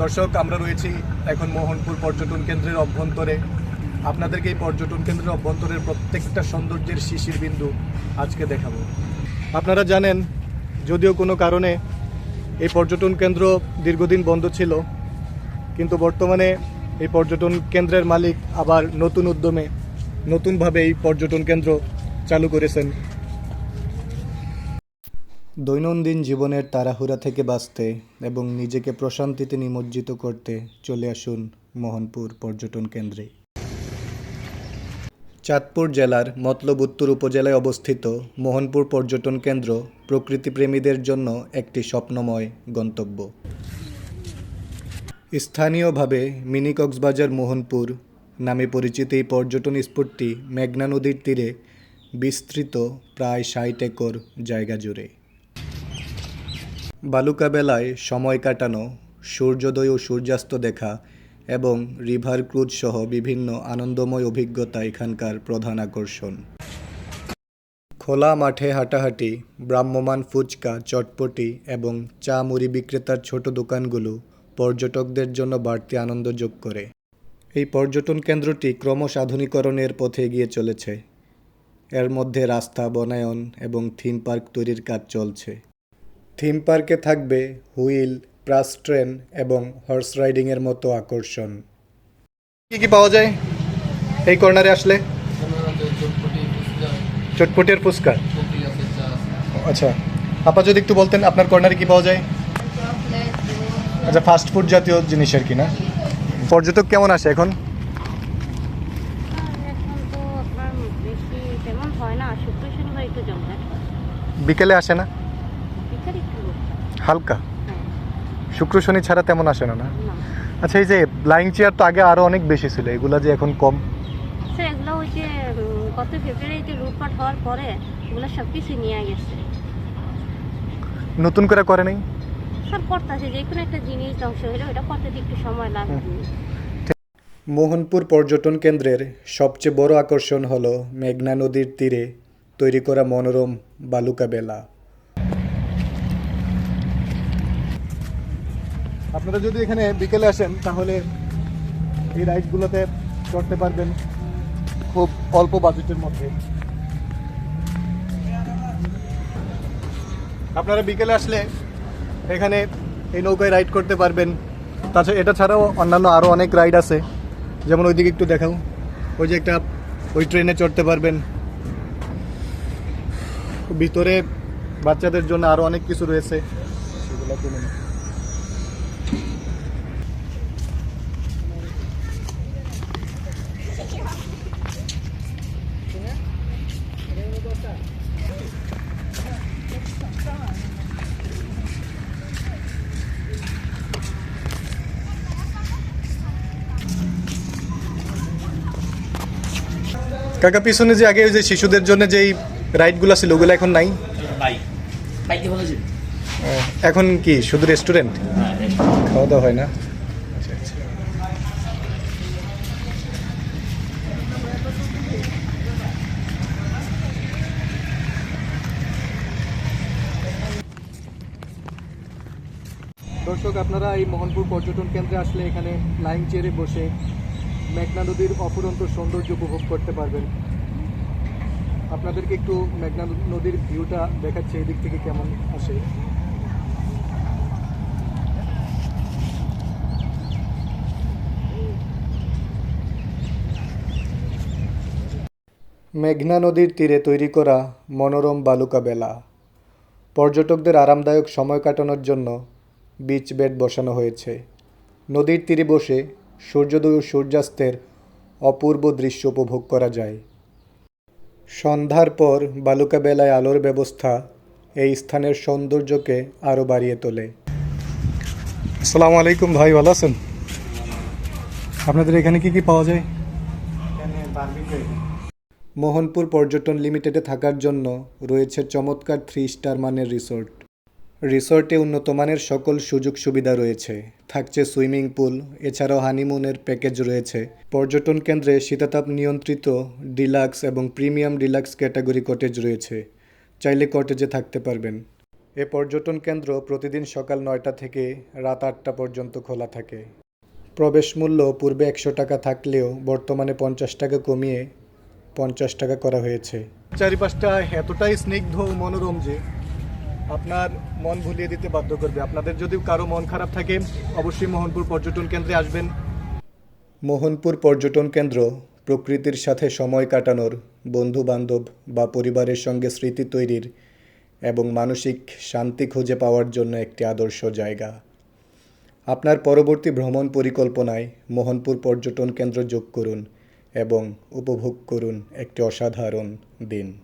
দর্শক, আমরা রয়েছি এখন মোহনপুর পর্যটন কেন্দ্রের অভ্যন্তরে। আপনাদেরকে এই পর্যটন কেন্দ্রের অভ্যন্তরের প্রত্যেকটা সৌন্দর্যের শিশির বিন্দু আজকে দেখাবো। আপনারা জানেন, যদিও কোনো কারণে এই পর্যটন কেন্দ্র দীর্ঘদিন বন্ধ ছিল, কিন্তু বর্তমানে এই পর্যটন কেন্দ্রের মালিক আবার নতুন উদ্যমে নতুনভাবে এই পর্যটন কেন্দ্র চালু করেছেন। দৈনন্দিন জীবনের তাড়াহুড়া থেকে বাঁচতে এবং নিজেকে প্রশান্তিতে নিমজ্জিত করতে চলে আসুন মোহনপুর পর্যটন কেন্দ্রে। চাঁদপুর জেলার মতলব উত্তর উপজেলায় অবস্থিত মোহনপুর পর্যটন কেন্দ্র প্রকৃতিপ্রেমীদের জন্য একটি স্বপ্নময় গন্তব্য। স্থানীয়ভাবে মিনি কক্সবাজার মোহনপুর নামে পরিচিত এই পর্যটন স্পটটি মেঘনা নদীর তীরে বিস্তৃত প্রায় ষাট একর জায়গা জুড়ে। বালুকাবেলায় সময় কাটানো, সূর্যোদয় ও সূর্যাস্ত দেখা এবং রিভার ক্রুজ সহ বিভিন্ন আনন্দময় অভিজ্ঞতা এখানকার প্রধান আকর্ষণ। খোলা মাঠে হাঁটাহাঁটি ভ্রাম্যমান ফুচকা, চটপটি এবং চা মুড়ি বিক্রেতার ছোট দোকানগুলো পর্যটকদের জন্য বাড়তি আনন্দ যোগ করে। এই পর্যটন কেন্দ্রটি ক্রমশ আধুনিকরণের পথে এগিয়ে চলেছে। এর মধ্যে রাস্তা, বনায়ন এবং থিম পার্ক তৈরির কাজ চলছে। থিম পার্কে থাকবে হুইল প্রাস ট্রেন এবং হর্স রাইডিংয়ের মতো আকর্ষণ। কি কি পাওয়া যায় এই কর্নারে আসলে? চটপটির ফুচকা। আচ্ছা আপা যদি একটু বলতেন আপনার কর্নারে কি পাওয়া যায়? আচ্ছা ফাস্ট ফুড জাতীয় জিনিসের কি না? পর্যটক কেমন আসে এখন? এখন তো আপনার বেশি তেমন হয় না শুক্র শনিবার একটু জমে বিকেলে আসে না। হালকা। শুক্র শনি ছাড়া তেমন আসে না না? আচ্ছা এই যে ব্লাইং চেয়ার তো আগে আরও অনেক বেশি ছিল এগুলা যে এখন কম। স্যার এগুলো ওই যে গত ফেব্রুয়ারিতে লুটপাট হওয়ার পরে এগুলো সব কিছু নিয়ে গেছে। নতুন করে করে নেই? স্যার করতেছে যে কোনো একটা জিনিস ধ্বংস হলে ওটা করতে একটু সময় লাগে। মোহনপুর পর্যটন কেন্দ্রের সবচেয়ে বড় আকর্ষণ হলো মেঘনা নদীর তীরে তৈরি করা মনোরম বালুকা বেলা। আপনারা যদি এখানে বিকেলে আসেন, তাহলে এই রাইডগুলোতে চড়তে পারবেন খুব অল্প বাজেটের মধ্যে। আপনারা বিকেলে আসলে এখানে এই নৌকায় রাইড করতে পারবেন। তাছাড়া এটা ছাড়াও অন্যান্য আরও অনেক রাইড আছে। যেমন ওইদিকে একটু দেখাও। ওই যে একটা ওই ট্রেনে চড়তে পারবেন। ভিতরে বাচ্চাদের জন্য আরও অনেক কিছু রয়েছে। সেগুলো কাকা পিছনে যে আগে ওই যে শিশুদের জন্য যেই রাইডগুলো ছিল ওগুলো এখন নাই? এখন কি শুধু রেস্টুরেন্ট খাওয়া দাওয়া হয় না? দর্শক আপনারা এই মোহনপুর পর্যটন কেন্দ্রে আসলে এখানে লাইন চেয়ারে বসে মেঘনা নদীর অফুরন্ত সৌন্দর্য উপভোগ করতে পারবেন। আপনাদেরকে একটু মেঘনা নদীর ভিউটা দেখাচ্ছে, এদিক থেকে কেমন আসে। মেঘনা নদীর তীরে তৈরি করা মনোরম বালুকা বেলা। পর্যটকদের আরামদায়ক সময় কাটানোর জন্য বিচ বেড বসানো হয়েছে। নদীর তীরে বসে সূর্যোদয় ও সূর্যাস্তের অপূর্ব দৃশ্য উপভোগ করা যায়। সন্ধ্যার পর বালুকা বেলায় আলোর ব্যবস্থা এই স্থানের সৌন্দর্যকে আরও বাড়িয়ে তোলে। আসসালামু আলাইকুম ভাই ভালো আছেন? আপনাদের এখানে কি কি পাওয়া যায়? মোহনপুর পর্যটন লিমিটেডে থাকার জন্য রয়েছে চমৎকার থ্রি স্টার মানের রিসোর্ট রিসোর্টে উন্নতমানের সকল সুযোগ সুবিধা রয়েছে। থাকছে সুইমিং পুল, এছাড়াও হানিমুনের প্যাকেজ রয়েছে। পর্যটন কেন্দ্রে শীতাতাপ নিয়ন্ত্রিত, ডিলাক্স এবং প্রিমিয়াম ডিলাক্স ক্যাটাগরি কটেজ রয়েছে। চাইলে কটেজে থাকতে পারবেন। এ পর্যটন কেন্দ্র প্রতিদিন সকাল নয়টা থেকে রাত আটটা পর্যন্ত খোলা থাকে। প্রবেশ মূল্য পূর্বে একশো টাকা থাকলেও বর্তমানে পঞ্চাশ টাকা কমিয়ে পঞ্চাশ টাকা করা হয়েছে। চারিপাশটা এতটাই স্নিগ্ধ মনোরম যে আপনার মন ভুলিয়ে দিতে বাধ্য করবে। আপনাদের যদি কারও মন খারাপ থাকে, অবশ্যই মোহনপুর পর্যটন কেন্দ্রে আসবেন। মোহনপুর পর্যটন কেন্দ্র প্রকৃতির সাথে সময় কাটানোর বন্ধু বান্ধব বা পরিবারের সঙ্গে স্মৃতি তৈরির এবং মানসিক শান্তি খুঁজে পাওয়ার জন্য একটি আদর্শ জায়গা। আপনার পরবর্তী ভ্রমণ পরিকল্পনায় মোহনপুর পর্যটন কেন্দ্র যোগ করুন এবং উপভোগ করুন একটি অসাধারণ দিন।